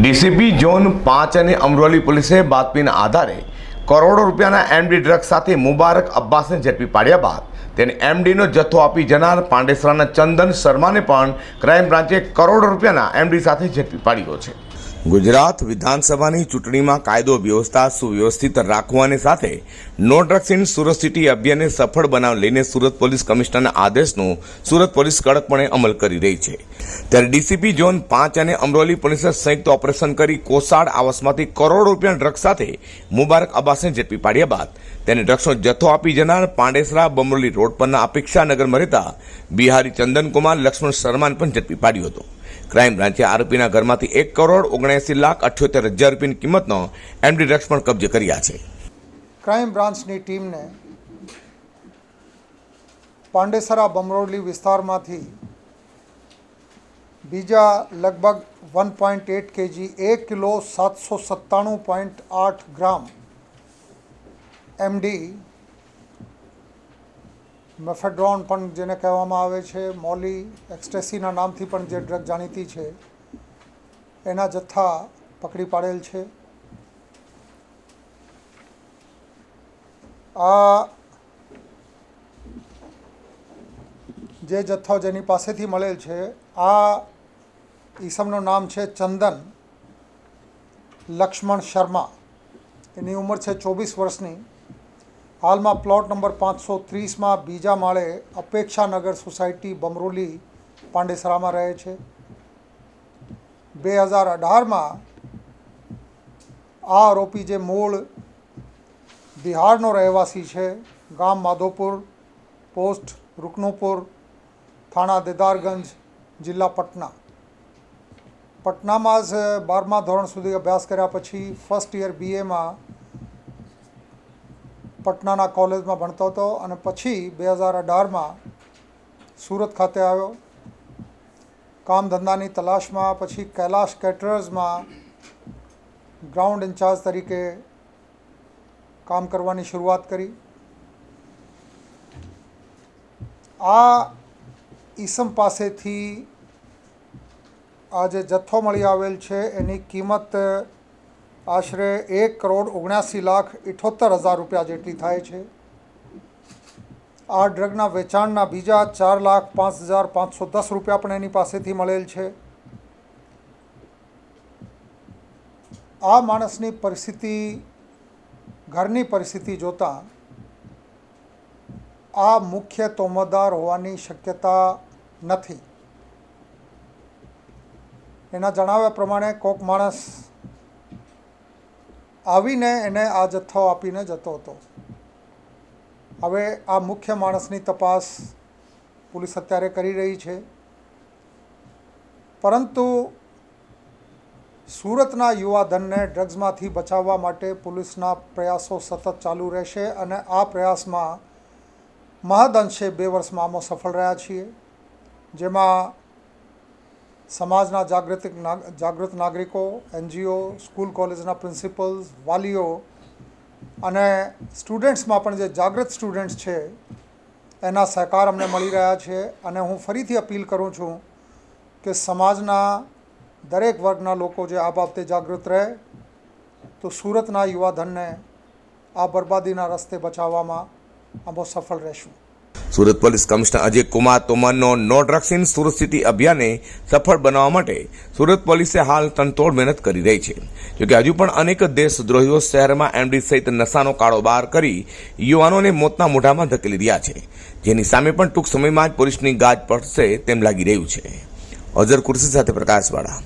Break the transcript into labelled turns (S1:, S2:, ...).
S1: DCP zone પાંચ અને અમરોલી પોલીસે બાતમીના આધારે કરોડો રૂપિયાના એમડી ડ્રગ્સ સાથે મુબારક અબ્બાસને ઝડપી પાડ્યા બાદ તેને એમડીનો જથ્થો આપી જનાર પાંડેસરાના ચંદન શર્માને પણ ક્રાઇમ બ્રાન્ચે કરોડો રૂપિયાના એમડી સાથે ઝડપી પાડ્યો છે. ગુજરાત વિધાનસભાની ચૂંટણીમાં કાયદો વ્યવસ્થા સુવ્યવસ્થિત રાખવાની સાથે no drugs in Surat city અભિયાનને સફળ બનાવ લઈને સુરત પોલીસ કમિશનરના આદેશનો સુરત પોલીસ કડકપણે અમલ કરી રહી છે. ત્યારે ડીસીપી ઝોન પાંચ અને અમરોલી પોલીસે સંયુક્ત ઓપરેશન કરી કોસાડ આવાસમાંથી કરોડો રૂપિયા ડ્રગ્સ સાથે મુબારક અબ્બાસને ઝડપી પાડ્યા બાદ તેને ડ્રગ્સનો જથ્થો આપી જનાર પાંડેસરા બમરોલી રોડ પરના અપેક્ષાનગરમાં રહેતા બિહારી ચંદનકુમાર લક્ષ્મણ શર્માને પણ ઝડપી પાડ્યો હતો. ક્રાઇમ બ્રાન્ચે આરોપીના ઘરમાંથી એક કરોડ ઓગણએસી લાખ અઠ્યોતેર હજાર રૂપિયાની કિંમતનો એમડી ડ્રગ્સ પણ કબજે કર્યા છે.
S2: ક્રાઇમ બ્રાન્ચની ટીમને પાંડેસરા બમરોલી વિસ્તારમાંથી બીજા લગભગ વન પોઈન્ટ એટ કેજી, એક કિલો સાતસો સત્તાણું પોઈન્ટ આઠ ગ્રામ એમડી મેફેડ્રોન પણ જેને કહેવામાં આવે છે, મોલી એક્સટેસીના નામથી પણ જે ડ્રગ જાણીતી છે, એના જથ્થા પકડી પાડેલ છે. આ જે જથ્થો જેની પાસેથી મળેલ છે, આ ઈસમનું નામ છે ચંદન લક્ષ્મણ શર્મા. એની ઉંમર છે ચોવીસ વર્ષની. હાલમાં પ્લોટ નંબર પાંચસો ત્રીસમાં બીજા માળે અપેક્ષાનગર સોસાયટી બમરોલી પાંડેસરામાં રહે છે. બે હજાર અઢારમાં આ આરોપી જે મૂળ બિહારનો રહેવાસી છે, ગામ માધોપુર, પોસ્ટ રૂકનુપુર, થાણા દેદારગંજ, જિલ્લા પટના. પટનામાં જ બારમા ધોરણ સુધી અભ્યાસ કર્યા પછી ફર્સ્ટ યર બીએમાં પટનાના કોલેજમાં ભણતો હતો અને પછી બે હજાર અઢારમાં સુરત ખાતે આવ્યો. કામ ધંધાની તલાશમાં, પછી કૈલાશ કેટરર્સમાં ગ્રાઉન્ડ ઇન્ચાર્જ તરીકે કામ કરવાની શરૂઆત કરી. આ ઈસમ પાસેથી આ જે જથ્થો મળી આવેલ છે, એની કિંમત આશરે એક કરોડ ઓગણ્યાસી લાખ ઇઠોતેર હજાર રૂપિયા જેટલી થાય છે. આ ડ્રગના વેચાણના બીજા ચાર લાખ પાંચ હજાર પાંચસો દસ રૂપિયા પણ એની પાસેથી મળેલ છે. આ માણસની પરિસ્થિતિ, ઘરની પરિસ્થિતિ જોતાં આ મુખ્ય તોમદાર હોવાની શક્યતા નથી. એના જણાવ્યા પ્રમાણે કોક માણસ આવીને એને આ જથ્થો આપીને જતો હતો. હવે આ મુખ્ય માણસની તપાસ પોલીસ અત્યારે કરી રહી છે. પરંતુ સુરતના યુવાધનને ડ્રગ્સમાંથી બચાવવા માટે પોલીસના પ્રયાસો સતત ચાલુ રહેશે અને આ પ્રયાસમાં મહદઅંશે બે વર્ષમાં આમાં સફળ રહ્યા છીએ. જેમાં સમાજના જાગૃતિક જાગૃત નાગરિકો, એનજીઓ, સ્કૂલ કોલેજના પ્રિન્સિપલ્સ, વાલીઓ અને સ્ટુડન્ટ્સમાં પણ જે જાગૃત સ્ટુડન્ટ્સ છે, એના સહકાર અમને મળી રહ્યા છે અને હું ફરીથી અપીલ કરું છું કે સમાજના દરેક વર્ગના લોકો જે આ બાબતે જાગૃત રહે, તો સુરતના યુવાધનને આ બરબાદીના રસ્તે બચાવવામાં અમો સફળ રહેશું.
S1: સુરત પોલીસ કમિશનર અજય કુમાર તોમરનો નો ડ્રગ્સ સુરત સિટી અભિયાને સફળ બનાવવા માટે સુરત પોલીસે હાલ તનતોડ મહેનત કરી રહી છે. જોકે હજુ પણ અનેક દેશદ્રોહીઓ શહેરમાં એમડી સહિત નશાનો કારોબાર કરી યુવાનોને મોતના મોઢામાં ધકેલી રહ્યા છે. જેની સામે પણ ટૂંક સમયમાં જ પોલીસની ગાજ પડશે તેમ લાગી રહ્યું છે. અઝર કુર્સી સાથે પ્રકાશવાળા.